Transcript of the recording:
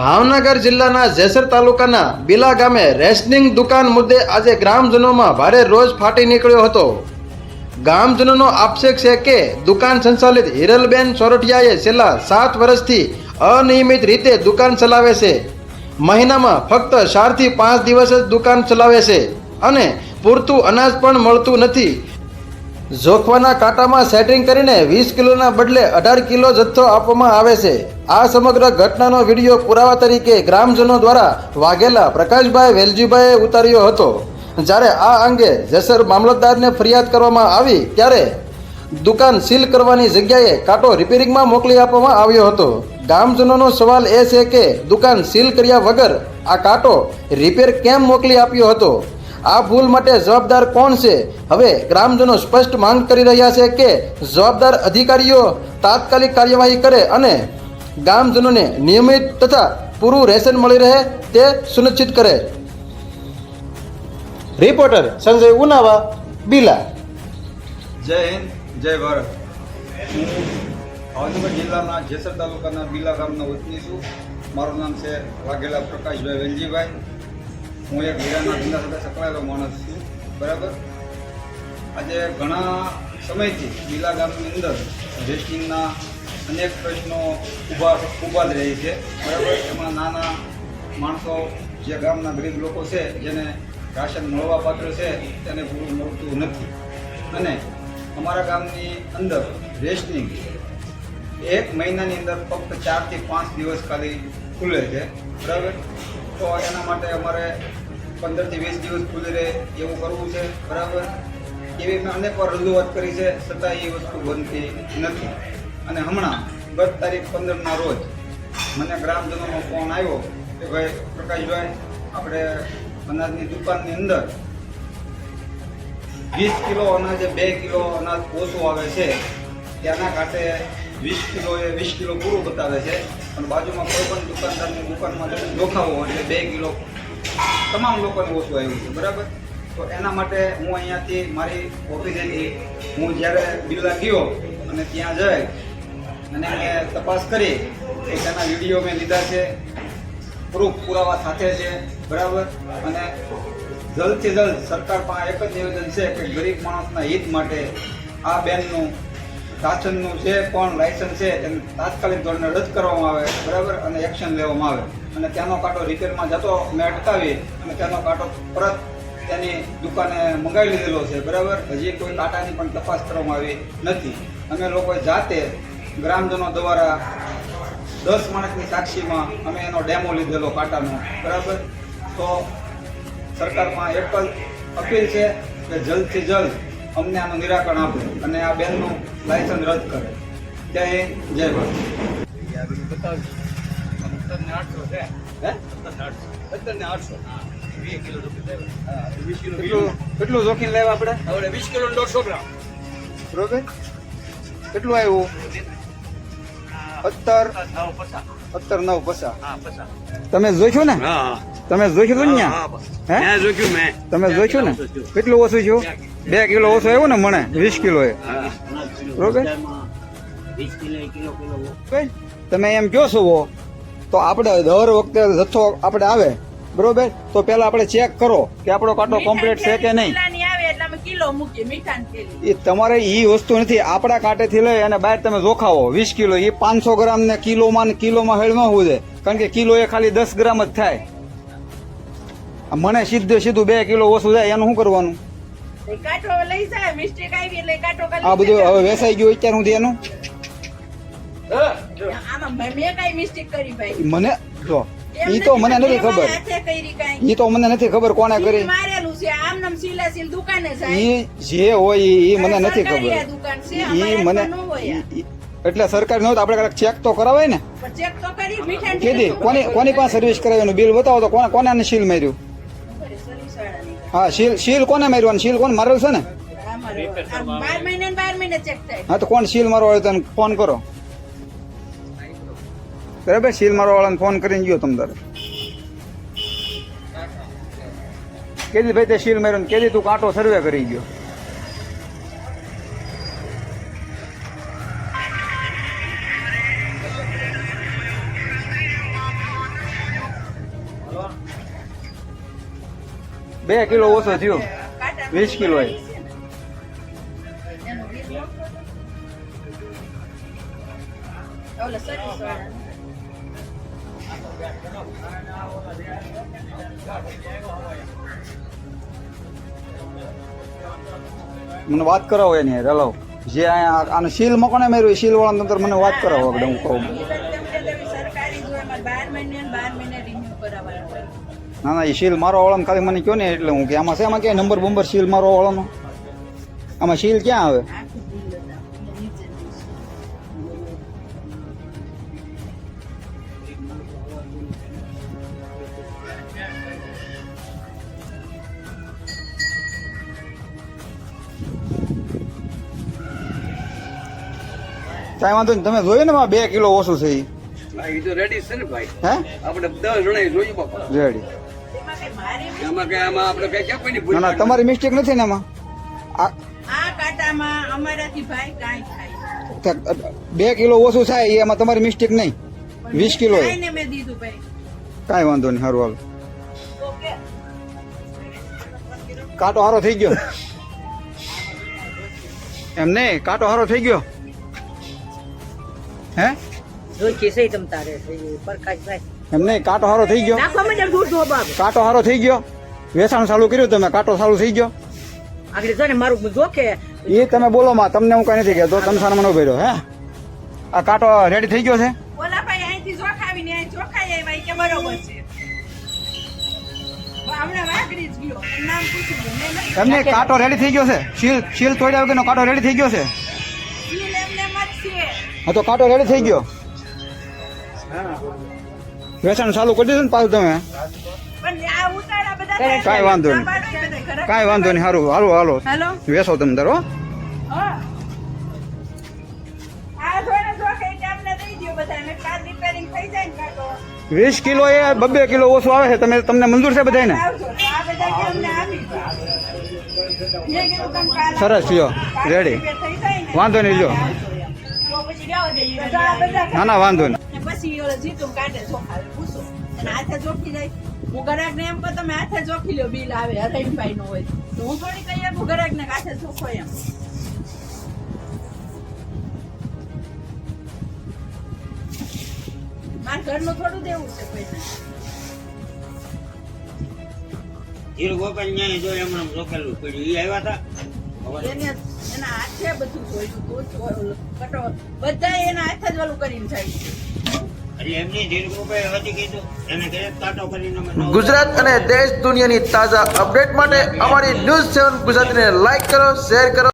ભાવનગર જિલ્લાના જેસર તાલુકાના બિલા ગામે રેશનિંગ દુકાન મુદ્દે આજે ગ્રામજનોમાં ભારે રોજ ફાટી નીકળ્યો હતો. ગામજનોનો આક્ષેપ છે કે દુકાન સંચાલિત હિરલબેન સોરઠિયાએ છેલ્લા સાત વર્ષથી અનિયમિત રીતે દુકાન ચલાવે છે. મહિનામાં ફક્ત ચારથી પાંચ દિવસ જ દુકાન ચલાવે છે અને પૂરતું અનાજ પણ મળતું નથી. જોખવાના કાંટામાં સેટિંગ કરીને વીસ કિલોના બદલે અઢાર કિલો જથ્થો આપવામાં આવે છે. આ સમગ્ર ઘટનાનો વીડિયો પુરાવા તરીકે ગ્રામજનો દ્વારા વાઘેલા પ્રકાશભાઈ વેલજીભાઈએ ઉતાર્યો હતો. જ્યારે આ અંગે જેસર મામલતદારને ફરિયાદ કરવામાં આવી, ત્યારે દુકાન સીલ કરવાની જગ્યાએ કાંટો રિપેરિંગમાં મોકલી આપવામાં આવ્યો હતો. ગામજનોનો સવાલ એ છે કે દુકાન સીલ કર્યા વગર આ કાંટો રિપેર કેમ મોકલી આપ્યો હતો? આ ભૂલ માટે જવાબદાર કોણ છે? હવે ગ્રામજનો સ્પષ્ટ માંગ કરી રહ્યા છે કે જવાબદાર અધિકારીઓ તાત્કાલિક કાર્યવાહી કરે અને ગામજનોને નિયમિત તથા પૂરું રેશન મળી રહે તે સુનિશ્ચિત કરે. રિપોર્ટર સંજય ઉનાવા બિલા જય હિન્દ જય ભારત. ભાવનગર જિલ્લાના જેસર તાલુકાના બિલા ગામનો વતની છું. મારું નામ છે વાઘેલા પ્રકાશભાઈ વેલજીભાઈ હું એક હીરાના ધંધા સાથે સંકળાયેલો માણસ છું, બરાબર? આજે ઘણા સમયથી લીલા ગામની અંદર રેસ્ટિંગના અનેક પ્રશ્નો ઊભા ઊભા જ રહી છે, બરાબર? એમાં નાના માણસો, જે ગામના ગરીબ લોકો છે, જેને રાશન મળવા પાત્ર છે, તેને પૂરું મળતું નથી. અને અમારા ગામની અંદર રેશનિંગ એક મહિનાની અંદર ફક્ત ચારથી પાંચ દિવસ ખાલી ખુલે છે, બરાબર? તો એના માટે અમારે પંદરથી વીસ દિવસ ખુલી રહે એવું કરવું છે, બરાબર? એવી મેં અનેક વાર રજૂઆત કરી છે, છતાં એ વસ્તુ બનતી નથી. અને હમણાં, ગત તારીખ પંદરના રોજ, મને ગ્રામજનોનો ફોન આવ્યો કે ભાઈ, પ્રકાશભાઈ, આપણે અનાજની દુકાનની અંદર વીસ કિલો અનાજે બે કિલો અનાજ ઓછું આવે છે. ત્યાંના કાંઠે વીસ કિલો એ વીસ કિલો પૂરું બતાવે છે. અને બાજુમાં કોઈ પણ દુકાનદારની દુકાનમાં તમે જોખાવો એટલે બે કિલો તમામ લોકોને ઓછું આવ્યું છે, બરાબર? તો એના માટે હું અહીંયાથી મારી ઓફિસેથી હું જ્યારે બિલ્લા ગયો અને ત્યાં જઈ અને મેં તપાસ કરી કે તેના વીડિયો મેં લીધા છે, પ્રૂફ પુરાવા સાથે છે, બરાબર? અને જલ્દથી જલ્દ સરકાર પાસે એક જ નિવેદન છે કે ગરીબ માણસના હિત માટે આ બેનનું રાશનનું જે કોણ લાયસન્સ છે તેને તાત્કાલિક ધોરણે રદ કરવામાં આવે, બરાબર? અને એક્શન લેવામાં આવે. અને ત્યાંનો કાંટો રિપેરમાં જતો મેં અટકાવી અને ત્યાંનો કાંટો પરત તેની દુકાને મંગાવી લીધેલો છે, બરાબર? હજી કોઈ કાંટાની પણ તપાસ કરવામાં આવી નથી. અમે લોકોએ જાતે ગ્રામજનો દ્વારા દસ માણસની સાક્ષીમાં અમે એનો ડેમો લીધેલો કાંટાનો, બરાબર? તો સરકારમાં એક જ અપીલ છે કે જલ્દથી જલ્દ અમને આનું નિરાકરણ આપે અને આ બેનનું લાયસન્સ રદ કરે. જય હિન્દ જય ભારત. કેટલું? કેટલું જોખીમ લેવા આપણે? વીસ કિલો દોઢસો ગ્રામ બરોબર. કેટલું આવ્યું? અત્તર અત્તર નવ પચાસ. હા પચાસ તમે જોઈશું ને હા. તમે જોઈશું ને હા, હે મેં જોખ્યું મેં. તમે જોઈશું ને? કેટલું ઓછું છું બે કિલો. ઓછો આવ્યો ને મને? વીસ કિલો એ. બરોબર? તમે એમ કહો છો વો, તો આપણે દર વખતે જથ્થો આપણે આવે. બરોબર? તો પેલા આપણે ચેક કરો કે આપણો કાંટો કમ્પ્લીટ છે કે નહીં. મીઠાની આવે એટલે અમે કિલો મૂકીએ મીઠાની થેલી એ તમારે એ વસ્તુ નથી. આપણા કાંટેથી લઈ અને બહાર તમે જોખાવો. વીસ કિલો એ પાંચસો ગ્રામ ને કિલોમાં કિલોમાં હેળમાં હોવું છે કારણ કે કિલો એ ખાલી દસ ગ્રામ જ થાય. મને સીધું સીધું બે કિલો ઓછું જાય એનું શું કરવાનું? એ કાંટો લઈ જાય મિસ્ટેક આવી એટલે કાંટો ખાલી આ બધું હવે વેસાઈ ગયું અત્યાર સુધી એનું? આમાં મેં મેં કઈ મિસ્ટેક કરી ભાઈ. ઈ મને જો. ઈ તો મને નથી ખબર. ઈ તો મને નથી ખબર કોને કરી. મારેલું છે આમ નામ સીલા સીલ દુકાને જાય. ઈ જે હોય ઈ મને નથી ખબર. ઈ મને એટલે સરકાર નો આપણે કદાચ ચેક તો કરાવાય ને? પણ ચેક તો કરી મીઠાની કીધી કોની કોની પાસે સર્વિસ કરાવી બિલ બતાવો તો કોને કોને સીલ માર્યું. હા શીલ શીલ કોને માર્યું? સીલ કોણ મારેલ છે ને? હા તો કોણ શીલ મારવા વાળો તને ફોન કરો. બરાબર શીલ મારવા વાળાને ફોન કરીને ગયો તમ તારે. કેદી ભાઈ તે શીલ માર્યો કેદી તું કાંટો સર્વે કરી ગયો. બે કિલો ઓછો થયો વીસ કિલો. મને વાત કરાવો એની હલાવો જે આને સીલ મકોને ને મેરું સીલ વાળા નંતર મને વાત કરાવો હું કહું બાર મહિને બાર મહિને. ના ના એ શીલ મારો વાળાને ખાલી મને કહો ને એટલે હું કે આમાં શેમાં ક્યાંય નંબર બંબર શીલ મારો વાળાનો આમાં શીલ ક્યાં આવે. કાંઈ વાંધો નહીં તમે જોયું ને બે કિલો ઓછું છે એ તો રેડી છે ને ભાઈ. હે? આપણે દસ જણા બાપા. રેડી ના ના તમારી મિસ્ટેક નથી ને એમાં આ આ કાંટામાં અમારાથી ભાઈ કાંઈ થાય. તે- બે કિલો ઓછું થાય એમાં તમારી મિસ્ટેક નહીં. વીસ કિલો. ભાઈ. કાંઈ વાંધો નહીં સારું હાલ ઓકે. કાંટો હારો થઈ ગયો. એમ નહીં કાંટો હારો થઈ ગયો. હે? જોઈ કેસે તમ તારે પ્રકાશભાઈ એમ નહીં કાંટો હારો થઈ ગયો. કાંટો હારો થઈ ગયો. વેચાણ ચાલુ કર્યું તમે કાંટો ચાલુ થઈ ગયો. એ તમે બોલો માં તમને હું કઈ નથી કહેતો તમે સારા મને ઊભો રહ્યો હે? આ કાંટો રેડી થઈ ગયો છે? એમને કાંટો રેડી થઈ ગયો છે? શીલ શીલ તોડ્યા વગરનો કાંટો રેડી થઈ ગયો છે? એમને હા તો કાંટો રેડી થઈ ગયો. વેચાણ ચાલુ કરી દીધું ને પાછું તમે. કાંઈ વાંધો નહીં. કાંઈ વાંધો નહીં. સારું હાલો હાલો. વેસો તમે ધરો વીસ કિલો એ બબે કિલો ઓછું આવે છે. તમે તમને મંજૂર છે બધાને સરસ લ્યો. રેડી વાંધો નહીં લ્યો. ના ના વાંધો નહીં. ને પછી ઓલો જીતું કાઢે ચોખાવે પૂછો. અને હાથે ચોખી જાય. હું ગરાક ને એમ કહું તમે હાથે ચોખી લો બિલ આવે હરાઈભાઈ નો હોય. તો હું થોડી કહી આપું ગરાક ને હાથે ચોખ્ખો એમ. મારા ઘરનું થોડું દેવું છે કોઈને. ધીર ગોપાલ ન્યાય જો એમણે રોકેલું પડ્યું. એ આવ્યા હતા એને એના હાથે બધું જોયું કટો બધા એના હાથે જ કરીને જાય છે. ગુજરાત અને દેશ દુનિયાની તાજા અપડેટ માટે અમારી ન્યૂઝ સેવન ગુજરાતીને લાઈક કરો શેર કરો.